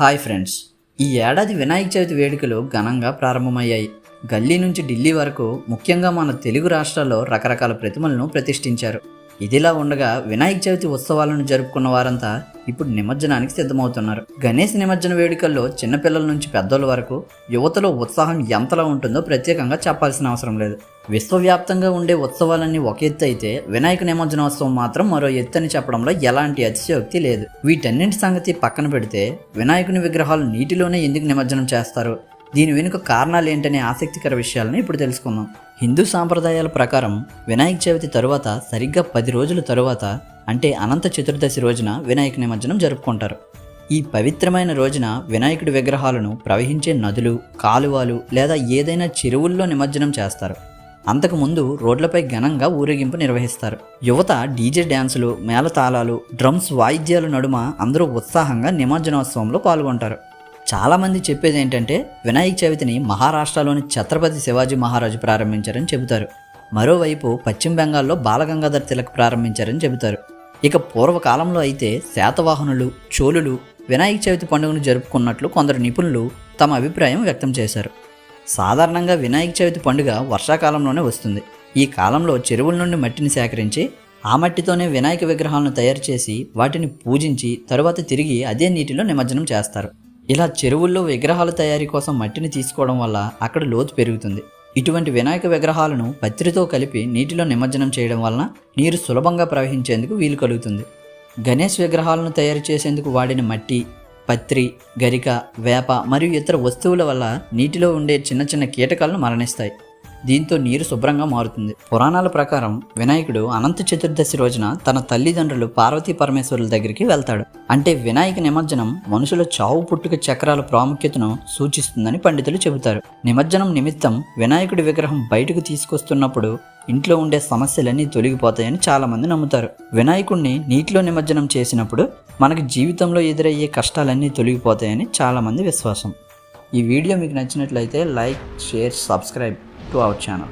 Hi friends ఈ ఏడాది వినాయక చవితి వేడుకలు ఘనంగా ప్రారంభమయ్యాయి. గల్లీ నుంచి ఢిల్లీ వరకు ముఖ్యంగా మన తెలుగు రాష్ట్రాల్లో రకరకాల ప్రతిమలను ప్రతిష్ఠించారు. ఇదిలా ఉండగా వినాయక చవితి ఉత్సవాలను జరుపుకున్న వారంతా ఇప్పుడు నిమజ్జనానికి సిద్ధమవుతున్నారు. గణేష్ నిమజ్జన వేడుకల్లో చిన్నపిల్లల నుంచి పెద్దోళ్ళ వరకు యువతలో ఉత్సాహం ఎంతలా ఉంటుందో ప్రత్యేకంగా చెప్పాల్సిన అవసరం లేదు. విశ్వవ్యాప్తంగా ఉండే ఉత్సవాలన్నీ ఒక ఎత్తు అయితే వినాయక నిమజ్జనోత్సవం మాత్రం మరో ఎత్తు అని చెప్పడంలో ఎలాంటి అతిశయోక్తి లేదు. వీటన్నింటి సంగతి పక్కన పెడితే వినాయకుని విగ్రహాలు నీటిలోనే ఎందుకు నిమజ్జనం చేస్తారు? దీని వెనుక కారణాలు ఏంటనే ఆసక్తికర విషయాలను ఇప్పుడు తెలుసుకుందాం. హిందూ సాంప్రదాయాల ప్రకారం వినాయక చవితి తరువాత సరిగ్గా పది రోజుల తరువాత అంటే అనంత చతుర్దశి రోజున వినాయక నిమజ్జనం జరుపుకుంటారు. ఈ పవిత్రమైన రోజున వినాయకుడి విగ్రహాలను ప్రవహించే నదులు కాలువలు లేదా ఏదైనా చెరువుల్లో నిమజ్జనం చేస్తారు. అంతకుముందు రోడ్లపై ఘనంగా ఊరేగింపు నిర్వహిస్తారు. యువత డీజే డ్యాన్సులు మేళతాళాలు డ్రమ్స్ వాయిద్యాల నడుమ అందరూ ఉత్సాహంగా నిమజ్జనోత్సవంలో పాల్గొంటారు. చాలామంది చెప్పేది ఏంటంటే వినాయక చవితిని మహారాష్ట్రలోని ఛత్రపతి శివాజీ మహారాజు ప్రారంభించారని చెబుతారు. మరోవైపు పశ్చిమ బెంగాల్లో బాలగంగాధర్ తిలక్ ప్రారంభించారని చెబుతారు. ఇక పూర్వకాలంలో అయితే శాతవాహనులు చోళులు వినాయక చవితి పండుగను జరుపుకున్నట్లు కొందరు నిపుణులు తమ అభిప్రాయం వ్యక్తం చేశారు. సాధారణంగా వినాయక చవితి పండుగ వర్షాకాలంలోనే వస్తుంది. ఈ కాలంలో చెరువుల నుండి మట్టిని సేకరించి ఆ మట్టితోనే వినాయక విగ్రహాలను తయారు చేసి వాటిని పూజించి తరువాత తిరిగి అదే నీటిలో నిమజ్జనం చేస్తారు. ఇలా చెరువుల్లో విగ్రహాల తయారీ కోసం మట్టిని తీసుకోవడం వల్ల అక్కడ లోతు పెరుగుతుంది. ఇటువంటి వినాయక విగ్రహాలను పత్రితో కలిపి నీటిలో నిమజ్జనం చేయడం వలన నీరు సులభంగా ప్రవహించేందుకు వీలు కలుగుతుంది. గణేష్ విగ్రహాలను తయారు చేసేందుకు వాడిన మట్టి పత్రి గరిక వేప మరియు ఇతర వస్తువుల వల్ల నీటిలో ఉండే చిన్న చిన్న కీటకాలను మరణిస్తాయి. దీంతో నీరు శుభ్రంగా మారుతుంది. పురాణాల ప్రకారం వినాయకుడు అనంత చతుర్దశి రోజున తన తల్లిదండ్రులు పార్వతీ పరమేశ్వరుల దగ్గరికి వెళ్తాడు. అంటే వినాయక నిమజ్జనం మనుషుల చావు పుట్టుక చక్రాల ప్రాముఖ్యతను సూచిస్తుందని పండితులు చెబుతారు. నిమజ్జనం నిమిత్తం వినాయకుడి విగ్రహం బయటకు తీసుకొస్తున్నప్పుడు ఇంట్లో ఉండే సమస్యలన్నీ తొలగిపోతాయని చాలామంది నమ్ముతారు. వినాయకుడిని నీటిలో నిమజ్జనం చేసినప్పుడు మనకు జీవితంలో ఎదురయ్యే కష్టాలన్నీ తొలగిపోతాయని చాలామంది విశ్వాసం. ఈ వీడియో మీకు నచ్చినట్లయితే like share subscribe. to our channel.